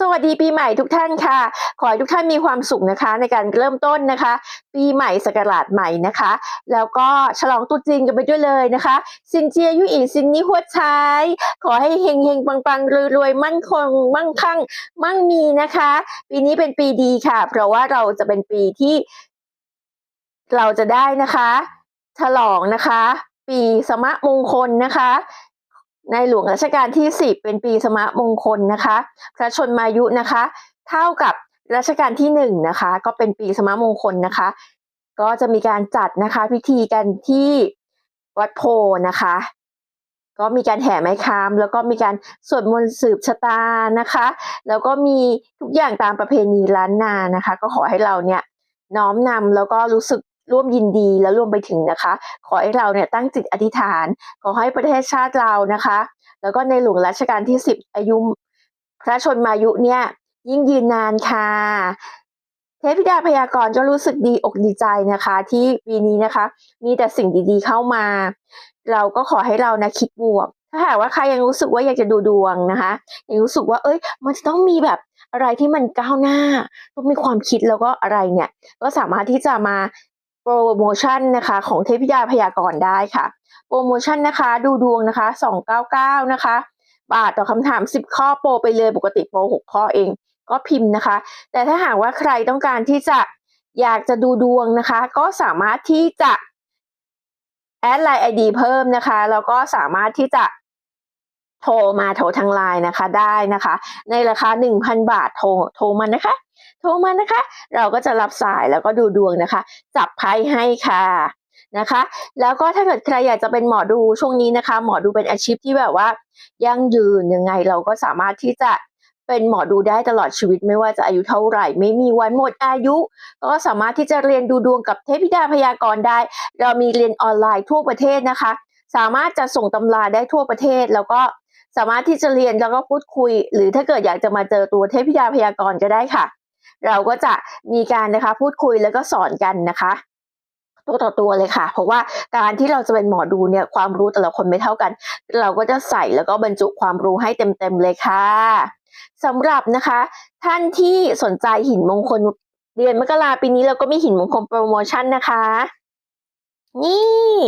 สวัสดีปีใหม่ทุกท่านค่ะ ขอให้ทุกท่านมีความสุขนะคะ ในการเริ่มต้นนะคะ ปีใหม่สกราชใหม่นะคะ แล้วก็ฉลองตรุษจีนกันไปด้วยเลยนะคะซินเจียยุอีซินนี้หัวใช้ขอให้เฮงเฮงปังปังรวยรวยมั่นคง มั่งคั่ง มั่งมีนะคะ ปีนี้เป็นปีดีค่ะ เพราะว่าเราจะเป็นปีที่ เราจะได้นะคะ ฉลองนะคะ ปีสมะมงคลนะคะ ในหลวงรัชกาลที่ 10 เป็นปีสมะมงคลนะคะ พระชนมายุนะคะ เท่ากับรัชกาลที่หนึ่งนะคะ ก็เป็นปีสมะมงคลนะคะ ก็จะมีการจัดนะคะพิธีกันที่วัดโพนะคะ ก็มีการแห่ไม้คาม แล้วก็มีการสวดมนต์สืบชะตานะคะ แล้วก็มีทุกอย่างตามประเพณีล้านนานะคะ ก็ขอให้เราเนี่ยน้อมนำแล้วก็รู้สึก ร่วมยินดีแล้วรวมไปถึงนะคะ ขอให้เราเนี่ยตั้งจิตอธิษฐาน ขอให้ประเทศชาติเรานะคะ แล้วก็ในหลวงรัชกาลที่ 10 อายุพระชนมายุเนี่ยยิ่งยืนนานค่ะเทพธิดาพยากรณ์ก็รู้สึกดีอกดีใจนะคะ ที่ปีนี้นะคะ มีแต่สิ่งดีๆเข้ามา เราก็ขอให้เรานะคิดบวก ถ้าหากว่าใครยังรู้สึกว่าอยากจะดูดวงนะคะยังรู้สึกว่า เอ้ย มันจะต้องมีแบบอะไรที่มันก้าวหน้า ต้องมีความคิดแล้วก็อะไรเนี่ย ก็สามารถที่จะมา โปรโมชั่นนะคะ ของเทพธิดาพยากรณ์ได้ค่ะ โปรโมชั่นนะคะ ดูดวงนะคะ 299 นะคะ บาทต่อคำถาม 10 ข้อโปรไปเลยปกติโปร 6 ข้อเอง ก็พิมพ์นะคะ แต่ถ้าหากว่าใครต้องการที่จะอยากจะดูดวงนะคะ ก็สามารถที่จะแอดไลน์ไอดีเพิ่มนะคะ แล้วก็สามารถที่จะโทรมาโทรทางไลน์นะคะได้นะคะ ในราคา 1,000 บาทโทรโทรมานะคะ โทรมานะคะ เราก็จะรับสายแล้วก็ดูดวงนะคะ จับไพ่ให้ค่ะนะคะ แล้วก็ถ้าเกิดใครอยากจะเป็นหมอดูช่วงนี้นะคะ หมอดูเป็นอาชีพที่แบบว่ายั่งยืนยังไงเราก็สามารถที่จะเป็นหมอดูได้ตลอดชีวิตไม่ว่าจะอายุเท่าไหร่ ไม่มีวันหมดอายุ ก็สามารถที่จะเรียนดูดวงกับเทพธิดาพยากรณ์ได้ เรามีเรียนออนไลน์ทั่วประเทศนะคะ สามารถจะส่งตำราได้ทั่วประเทศ แล้วก็สามารถที่จะเรียนแล้วก็พูดคุย หรือถ้าเกิดอยากจะมาเจอตัวเทพธิดาพยากรณ์ก็ได้ค่ะ เราก็จะมีการนะคะพูดคุยแล้วก็สอนกันนะคะตัวต่อตัวเลยค่ะ เพราะว่าการที่เราจะเป็นหมอดูเนี่ยความรู้แต่ละคนไม่เท่ากัน เราก็จะใส่แล้วก็บรรจุความรู้ให้เต็มๆเลยค่ะสำหรับนะคะ ท่านที่สนใจหินมงคลเดือนมกราปีนี้เราก็มีหินมงคลโปรโมชั่นนะคะ นี่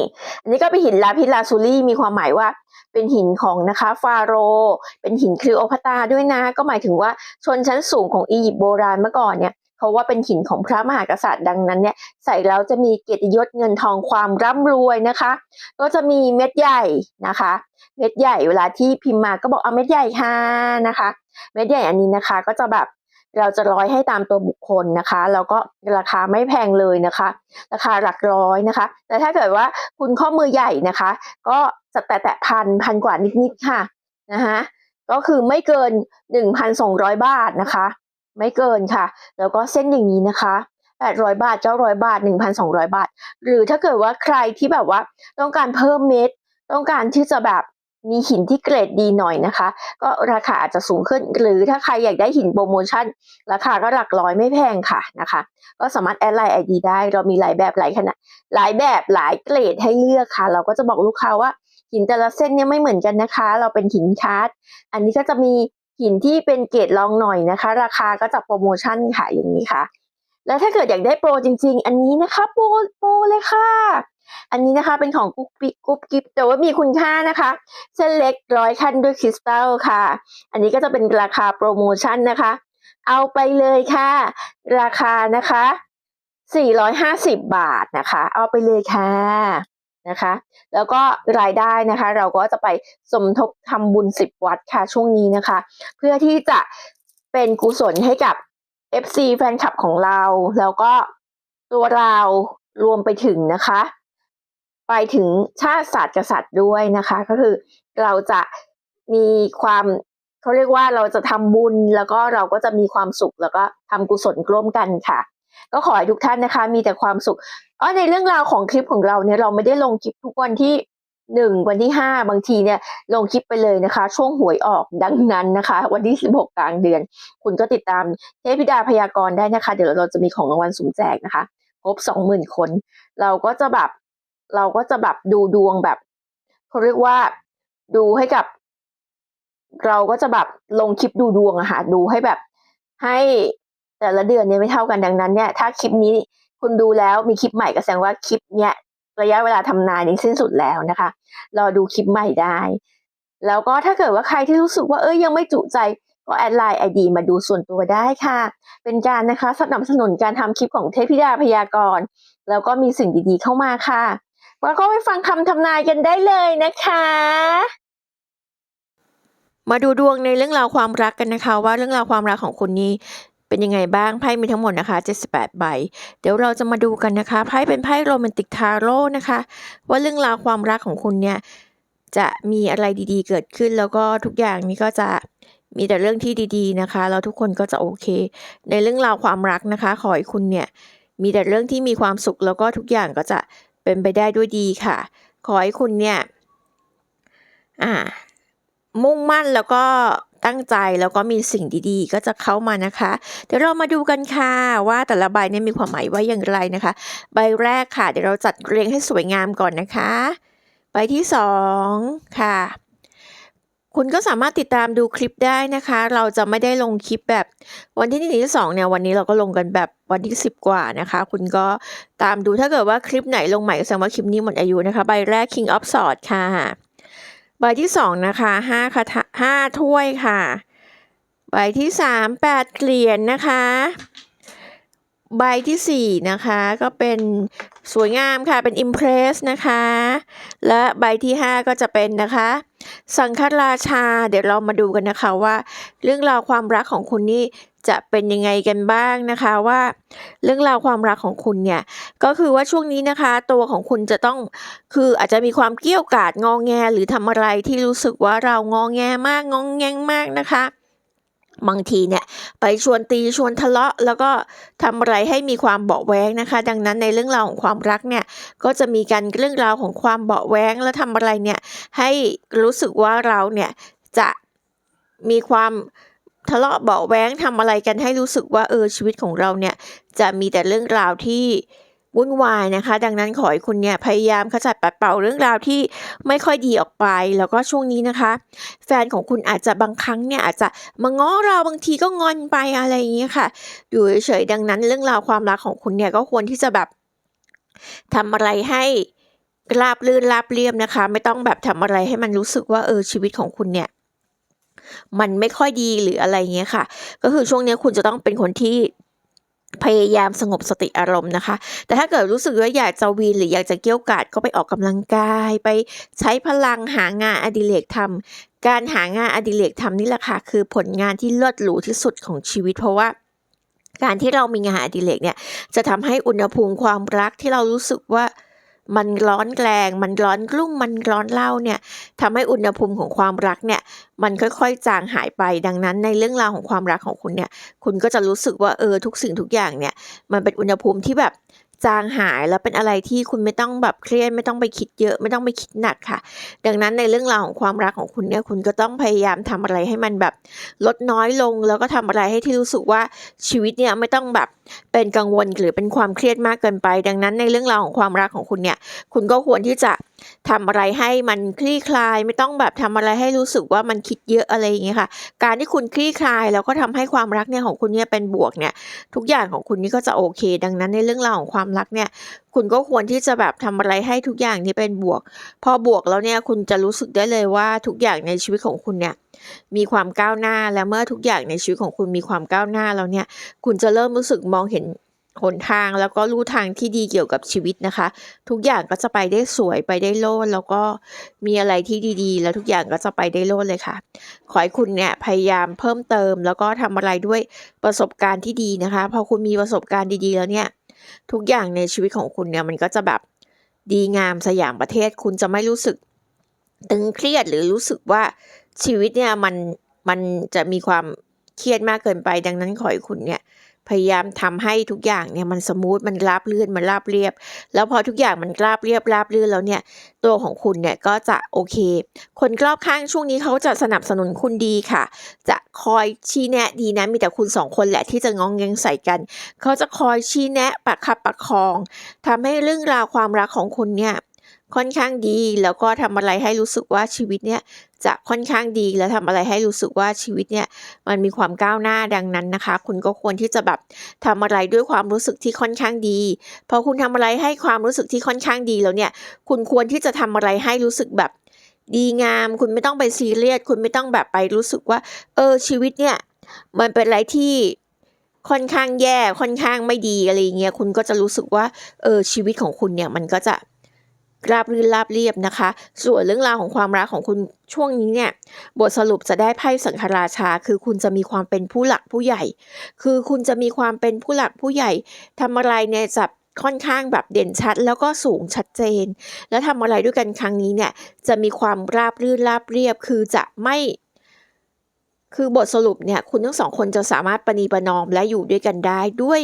อันนี้ก็เป็นหินลาพิลาซูรี่มีความหมายว่าเป็นหินของนะคะฟาโร เป็นหินคลีโอพัตราด้วยนะ ก็หมายถึงว่าชนชั้นสูงของอียิปต์โบราณเมื่อก่อนเนี่ยเพราะว่าเป็นหินของพระมหากษัตริย์ดังนั้นเนี่ยใส่แล้วจะมีเกียรติยศเงินทองความร่ำรวยนะคะ ก็จะมีเม็ดใหญ่นะคะ เม็ดใหญ่เวลาที่พิมพ์มาก็บอกเอาเม็ดใหญ่ค่ะนะคะ เม็ดใหญ่อันนี้นะคะก็จะแบบ เราจะร้อยให้ตามตัวบุคคลนะคะ แล้วก็ราคาไม่แพงเลยนะคะ ราคาหลักร้อยนะคะ แต่ถ้าเกิดว่าคุณข้อมือใหญ่นะคะ ก็จะแตะแตะพันพันกว่านิดๆค่ะนะคะก็คือไม่เกิน 1,200 บาทนะคะ ไม่เกินค่ะ แล้วก็เส้นอย่างนี้นะคะ800 บาท 900 บาท 1,200 บาท หรือถ้าเกิดว่าใครที่แบบว่าต้องการเพิ่มเม็ด ต้องการที่จะแบบ มีหินที่เกรดดีหน่อยนะคะ ก็ราคาอาจจะสูงขึ้น หรือถ้าใครอยากได้หินโปรโมชั่น ราคาก็หลักร้อยไม่แพงค่ะนะคะ ก็สามารถแอดไลน์ไอดีได้ เรามีหลายแบบหลายขนาดหลายแบบหลายเกรดให้เลือกค่ะ เราก็จะบอกลูกค้าว่าหินแต่ละเส้นเนี่ยไม่เหมือนกันนะคะ เราเป็นหินคาร์ดอันนี้ก็จะมีหินที่เป็นเกรดรองหน่อยนะคะ ราคาก็จะโปรโมชั่นค่ะอย่างนี้ค่ะ แล้วถ้าเกิดอยากได้โปรจริง ๆ อันนี้นะคะโปรโปรเลยค่ะ อันนี้นะคะเป็นของกุ๊กปิ๊กกุ๊บกิ๊บแต่ว่ามีคุณค่านะคะ เส้นเล็กร้อยขั้นด้วยคริสตัลค่ะ อันนี้ก็จะเป็นราคาโปรโมชั่นนะคะ เอาไปเลยค่ะ ราคานะคะ 450 บาทนะคะ เอาไปเลยค่ะนะคะ แล้วก็รายได้นะคะ เราก็จะไปสมทบทำบุญ 10 วัดค่ะช่วงนี้นะคะ เพื่อที่จะเป็นกุศลให้กับ FC แฟนคลับของเรา แล้วก็ตัวเรารวมไปถึงนะคะ ไปถึงชาติศาสตร์กษัตริย์ด้วยนะคะ ก็คือเราจะมีความเขาเรียกว่าเราจะทำบุญแล้วก็เราก็จะมีความสุขแล้วก็ทำกุศลร่วมกันค่ะ ก็ขอให้ทุกท่านนะคะ มีแต่ความสุขอ๋อในเรื่องราวของคลิปของเราเนี่ยเราไม่ได้ลงคลิปทุกวันที่หนึ่งวันที่ห้าบางทีเนี่ยลงคลิปไปเลยนะคะ ช่วงหวยออกดังนั้นนะคะ วันที่สิบหกกลางเดือน คุณก็ติดตามเทพิดาพยากรณ์ได้นะคะ เดี๋ยวเราจะมีของรางวัลสุ่มแจกนะคะครบสองหมื่นคน เราก็จะแบบ เราก็จะแบบดูดวงแบบเขาเรียกว่าดูให้กับ เราก็จะแบบลงคลิปดูดวงอะค่ะดูให้แบบให้แต่ละเดือนเนี่ยไม่เท่ากันดังนั้นเนี่ย ถ้าคลิปนี้คุณดูแล้วมีคลิปใหม่ก็แสดงว่าคลิปเนี่ยระยะเวลาทำนายนี้สิ้นสุดแล้วนะคะ รอดูคลิปใหม่ได้ แล้วก็ถ้าเกิดว่าใครที่รู้สึกว่าเอ้ยยังไม่จุใจก็แอดไลน์ไอดีมาดูส่วนตัวได้ค่ะ เป็นการนะคะสนับสนุนการทำคลิปของเทพธิดาพยากรณ์แล้วก็มีสิ่งดีๆเข้ามาค่ะ แล้วก็ไปฟังคำทำนายกันได้เลยนะคะ มาดูดวงในเรื่องราวความรักกันนะคะ ว่าเรื่องราวความรักของคุณนี้เป็นยังไงบ้างไพ่มีทั้งหมดนะคะ 78 ใบ เดี๋ยวเราจะมาดูกันนะคะไพ่เป็นไพ่โรแมนติกทาโร่นะคะ ว่าเรื่องราวความรักของคุณเนี่ยจะมีอะไรดีๆ เกิดขึ้นแล้วก็ทุกอย่างนี้ก็จะมีแต่เรื่องที่ดีๆนะคะแล้วทุกคนก็จะโอเค ในเรื่องราวความรักนะคะ ขอให้คุณเนี่ยมีแต่เรื่องที่มีความสุขแล้วก็ทุกอย่างก็จะ เป็นไปได้ด้วยดีค่ะ ขอให้คุณเนี่ยอ่ามุ่งมั่นแล้วก็ตั้งใจแล้วก็มีสิ่งดีๆ ก็จะเข้ามานะคะ เดี๋ยวเรามาดูกันค่ะว่าแต่ละใบเนี่ยมีความหมายว่าอย่างไรนะคะ ใบแรกค่ะ เดี๋ยวเราจัดเรียงให้สวยงามก่อนนะคะ ใบที่สองค่ะ คุณก็สามารถติดตามดูคลิปได้นะคะ เราจะไม่ได้ลงคลิปแบบวันที่หนึ่งที่สองเนี่ยวันนี้เราก็ลงกันแบบวันที่สิบกว่านะคะ คุณก็ตามดูถ้าเกิดว่าคลิปไหนลงใหม่ก็แสดงว่าคลิปนี้หมดอายุนะคะ ใบแรก King of Swords ค่ะ ใบที่สองนะคะห้าคาถาห้าถ้วยค่ะ ใบที่สามแปดเหรียญนะคะ ใบที่สี่นะคะ ก็เป็นสวยงามค่ะเป็น Impress นะคะ และใบที่ห้าก็จะเป็นนะคะ สังฆราชา เดี๋ยวเรามาดูกันนะคะว่า เรื่องราวความรักของคุณนี่จะเป็นยังไงกันบ้างนะคะว่า เรื่องราวความรักของคุณเนี่ยก็คือว่าช่วงนี้นะคะ ตัวของคุณจะต้องคืออาจจะมีความเกี้ยวกาดงองแง หรือทำอะไรที่รู้สึกว่าเรางองแงมากงองแงงมากนะคะ บางทีเนี่ยไปชวนตีชวนทะเลาะ แล้วก็ทำอะไรให้มีความเบาแวงนะคะ ดังนั้นในเรื่องราวของความรักเนี่ยก็จะมีการเรื่องราวของความเบาแวงแล้วทำอะไรเนี่ยให้รู้สึกว่าเราเนี่ยจะมีความทะเลาะเบาแวงทำอะไรกันให้รู้สึกว่าเออชีวิตของเราเนี่ยจะมีแต่เรื่องราวที่ วุ่นวายนะคะ ดังนั้นขอให้คุณเนี่ยพยายามขจัดปัดเป่าเรื่องราวที่ไม่ค่อยดีออกไป แล้วก็ช่วงนี้นะคะ แฟนของคุณอาจจะบางครั้งเนี่ยอาจจะมาง้อเราบางทีก็งอนไปอะไรอย่างเงี้ยค่ะอยู่เฉยๆดังนั้นเรื่องราวความรักของคุณเนี่ยก็ควรที่จะแบบทำอะไรให้ราบลื่นราบเรียบนะคะ ไม่ต้องแบบทำอะไรให้มันรู้สึกว่าเออชีวิตของคุณเนี่ยมันไม่ค่อยดีหรืออะไรเงี้ยค่ะ ก็คือช่วงนี้คุณจะต้องเป็นคนที่ พยายามสงบสติอารมณ์นะคะ แต่ถ้าเกิดรู้สึกว่าอยากจะวีนหรืออยากจะเกี้ยวกาดก็ไปออกกำลังกาย ไปใช้พลังหางานอดิเรกทำการหางานอดิเรกทำนี่แหละค่ะคือผลงานที่เลิศหรูที่สุดของชีวิตเพราะว่าการที่เรามีงานอดิเรกเนี่ยจะทำให้อุณหภูมิความรักที่เรารู้สึกว่า มันร้อนแกลงมันร้อนกลุ้มมันร้อนเล่าเนี่ยทำให้อุณหภูมิของความรักเนี่ยมันค่อยๆจางหายไปดังนั้น ในเรื่องราวของความรักของคุณเนี่ยคุณก็จะรู้สึกว่าเออทุกสิ่งทุกอย่างเนี่ยมันเป็นอุณหภูมิที่แบบจางหายแล้วเป็นอะไรที่คุณไม่ต้องแบบเครียดไม่ต้องไปคิดเยอะไม่ต้องไปคิดหนักค่ะ ดังนั้นในเรื่องราวของความรักของคุณเนี่ยคุณก็ต้องพยายามทำอะไรให้มันแบบลดน้อยลง แล้วก็ทำอะไรให้ที่รู้สึกว่าชีวิตเนี่ยไม่ต้องแบบเป็นกังวลหรือเป็นความเครียดมากเกินไป ดังนั้นในเรื่องราวของความรักของคุณเนี่ย คุณก็ควรที่จะทำอะไรให้มันคลี่คลาย ไม่ต้องแบบทำอะไรให้รู้สึกว่ามันคิดเยอะอะไรอย่างเงี้ยค่ะ การที่คุณคลี่คลายแล้วก็ทำให้ความรักเนี่ยของคุณเนี่ยเป็นบวกเนี่ย ทุกอย่างของคุณนี่ก็จะโอเค ดังนั้นในเรื่องราวของความรักเนี่ย คุณก็ควรที่จะแบบทำอะไรให้ทุกอย่างนี้เป็นบวก พอบวกแล้วเนี่ยคุณจะรู้สึกได้เลยว่าทุกอย่างในชีวิตของคุณเนี่ย มีความก้าวหน้าและเมื่อทุกอย่างในชีวิตของคุณมีความก้าวหน้าแล้วเนี่ย คุณจะเริ่มรู้สึกมองเห็นหนทางแล้วก็รู้ทางที่ดีเกี่ยวกับชีวิตนะคะ ทุกอย่างก็จะไปได้สวยไปได้โลดแล้วก็มีอะไรที่ดีๆ แล้วทุกอย่างก็จะไปได้โลดเลยค่ะ ขอให้คุณเนี่ยพยายามเพิ่มเติม แล้วก็ทำอะไรด้วยประสบการณ์ที่ดีนะคะ พอคุณมีประสบการณ์ดีๆ แล้วเนี่ย ทุกอย่างในชีวิตของคุณเนี่ยมันก็จะแบบดีงามสยามประเทศ คุณจะไม่รู้สึกตึงเครียดหรือรู้สึกว่า ชีวิตเนี่ยมันมันจะมีความเครียดมากเกินไป ดังนั้นขอให้คุณเนี่ยพยายามทำให้ทุกอย่างเนี่ยมันสมูทมันราบลื่นมันราบเรียบ แล้วพอทุกอย่างมันราบเรียบราบลื่นแล้วเนี่ย ตัวของคุณเนี่ยก็จะโอเค คนรอบข้างช่วงนี้เขาจะสนับสนุนคุณดีค่ะ จะคอยชี้แนะดีนะมีแต่คุณสองคนแหละที่จะงองแงงใส่กัน เขาจะคอยชี้แนะประคับประคองทำให้เรื่องราวความรักของคุณเนี่ย ค่อนข้างดี แล้วก็ทำอะไรให้รู้สึกว่าชีวิตเนี่ยจะค่อนข้างดีแล้วทำอะไรให้รู้สึกว่าชีวิตเนี่ยมันมีความก้าวหน้าดังนั้นนะคะ คุณก็ควรที่จะแบบทำอะไรด้วยความรู้สึกที่ค่อนข้างดีพอคุณทำอะไรให้ความรู้สึกที่ค่อนข้างดีแล้วเนี่ย คุณควรที่จะทำอะไรให้รู้สึกแบบดีงาม คุณไม่ต้องไปซีเรียสคุณไม่ต้องแบบไปรู้สึกว่า เออชีวิตเนี่ยมันเป็นอะไรที่ค่อนข้างแย่ค่อนข้างไม่ดีอะไรอย่างเงี้ยคุณก็จะรู้สึกว่าเออชีวิตของคุณเนี่ยมันก็จะ ราบรื่นราบเรียบนะคะ ส่วนเรื่องราวของความรักของคุณช่วงนี้เนี่ยบทสรุปจะได้ไพ่สังฆราชา คือคุณจะมีความเป็นผู้หลักผู้ใหญ่ คือคุณจะมีความเป็นผู้หลักผู้ใหญ่ทำอะไรเนี่ยจะค่อนข้างแบบเด่นชัดแล้วก็สูงชัดเจน แล้วทำอะไรด้วยกันครั้งนี้เนี่ยจะมีความราบรื่นราบเรียบ คือจะไม่คือบทสรุปเนี่ยคุณทั้งสองคนจะสามารถประนีประนอมและอยู่ด้วยกันได้ด้วย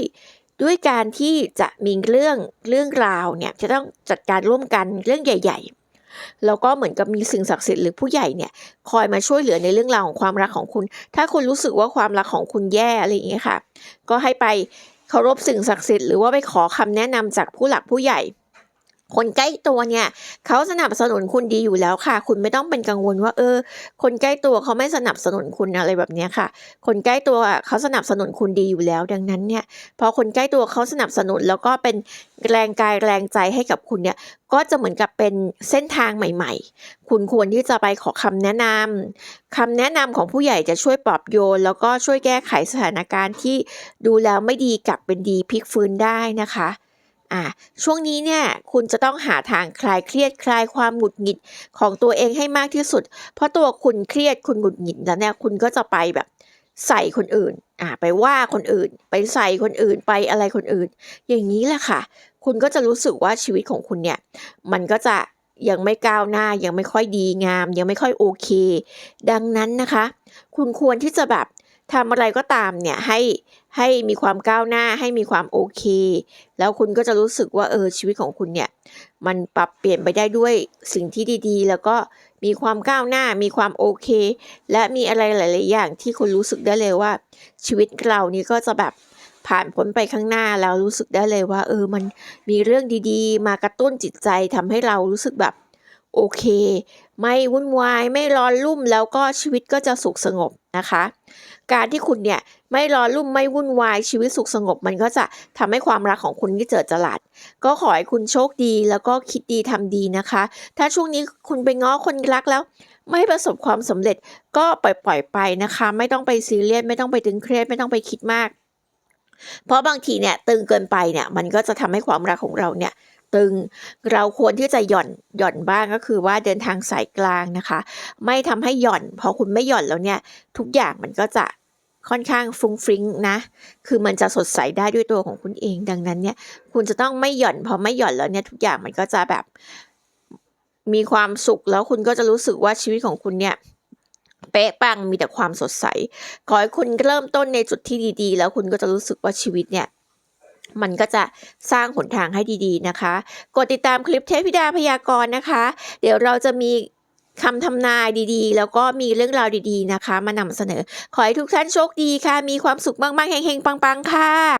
ด้วยการที่จะมีเรื่องเรื่องราวเนี่ยจะต้องจัดการร่วมกันเรื่องใหญ่ ๆ แล้วก็เหมือนกับมีสิ่งศักดิ์สิทธิ์หรือผู้ใหญ่เนี่ยคอยมาช่วยเหลือในเรื่องราวของความรักของคุณ ถ้าคุณรู้สึกว่าความรักของคุณแย่อะไรอย่างเงี้ยค่ะ ก็ให้ไปเคารพสิ่งศักดิ์สิทธิ์หรือว่าไปขอคำแนะนำจากผู้หลักผู้ใหญ่ คนใกล้ตัวเนี่ยเขาสนับสนุนคุณดีอยู่แล้วค่ะ คุณไม่ต้องเป็นกังวลว่า เออ คนใกล้ตัวเขาไม่สนับสนุนคุณอะไรแบบนี้ค่ะ คนใกล้ตัวเขาสนับสนุนคุณดีอยู่แล้ว ดังนั้นเนี่ยพอคนใกล้ตัวเขาสนับสนุนแล้วก็เป็นแรงกายแรงใจให้กับคุณเนี่ยก็จะเหมือนกับเป็นเส้นทางใหม่ ๆ คุณควรที่จะไปขอคำแนะนำคำแนะนำของผู้ใหญ่จะช่วยปลอบโยน แล้วก็ช่วยแก้ไขสถานการณ์ที่ดูแล้วไม่ดีกลับเป็นดีพลิกฟื้นได้นะคะ อ่าช่วงนี้เนี่ยคุณจะต้องหาทางคลายเครียดคลายความหงุดหงิดของตัวเองให้มากที่สุด เพราะตัวคุณเครียดคุณหงุดหงิดแล้วเนี่ยคุณก็จะไปแบบใส่คนอื่น อ่า ไปว่าคนอื่น ไปใส่คนอื่น ไปอะไรคนอื่น อย่างนี้แหละค่ะ คุณก็จะรู้สึกว่าชีวิตของคุณเนี่ย มันก็จะยังไม่ก้าวหน้า ยังไม่ค่อยดีงาม ยังไม่ค่อยโอเค ดังนั้นนะคะ คุณควรที่จะแบบ ทำอะไรก็ตามเนี่ยให้ให้มีความก้าวหน้าให้มีความโอเค แล้วคุณก็จะรู้สึกว่าเออชีวิตของคุณเนี่ยมันปรับเปลี่ยนไปได้ด้วยสิ่งที่ดีๆ แล้วก็มีความก้าวหน้ามีความโอเค และมีอะไรหลาย ๆ อย่างที่คุณรู้สึกได้เลยว่า ชีวิตเรานี่ก็จะแบบผ่านพ้นไปข้างหน้าแล้วรู้สึกได้เลยว่า เออมันมีเรื่องดีๆ มากระตุ้นจิตใจทำให้เรารู้สึกแบบโอเค ไม่วุ่นวายไม่ร้อนรุ่มแล้วก็ชีวิตก็จะสุขสงบนะคะ การที่คุณเนี่ยไม่ร้อนรุ่มไม่วุ่นวายชีวิตสุขสงบ มันก็จะทำให้ความรักของคุณที่เจิดจรัสก็ขอให้คุณโชคดีแล้วก็คิดดีทำดีนะคะ ถ้าช่วงนี้คุณไปง้อคนรักแล้ว ไม่ประสบความสำเร็จก็ปล่อยปล่อยๆไปนะคะ ไม่ต้องไปซีเรียสไม่ต้องไปตึงเครียดไม่ต้องไปคิดมาก เพราะบางทีเนี่ยตึงเกินไปเนี่ยมันก็จะทำให้ความรักของเราเนี่ยตึงเราควรที่จะหย่อนหย่อนบ้างก็คือว่าเดินทางสายกลางนะคะ ไม่ทำให้หย่อน พอคุณไม่หย่อนแล้วเนี่ย ทุกอย่างมันก็จะ ค่อนข้างฟุ้งฟริ้งนะ คือมันจะสดใสได้ด้วยตัวของคุณเอง ดังนั้นเนี่ย คุณจะต้องไม่หย่อน พอไม่หย่อนแล้วเนี่ยทุกอย่างมันก็จะแบบ มีความสุขแล้วคุณก็จะรู้สึกว่าชีวิตของคุณเนี่ยเป๊ะปังมีแต่ความสดใส ขอให้คุณเริ่มต้นในจุดที่ดี ๆ แล้วคุณก็จะรู้สึกว่าชีวิตเนี่ยมันก็จะสร้างหนทางให้ดีๆนะคะ กดติดตามคลิปเทพธิดาพยากรณ์นะคะ เดี๋ยวเราจะมี คำทำนายดีๆ แล้วก็มีเรื่องราวดีๆนะคะ มานำเสนอ ขอให้ทุกท่านโชคดีค่ะ มีความสุขมากๆเฮงๆ ปังๆ ค่ะ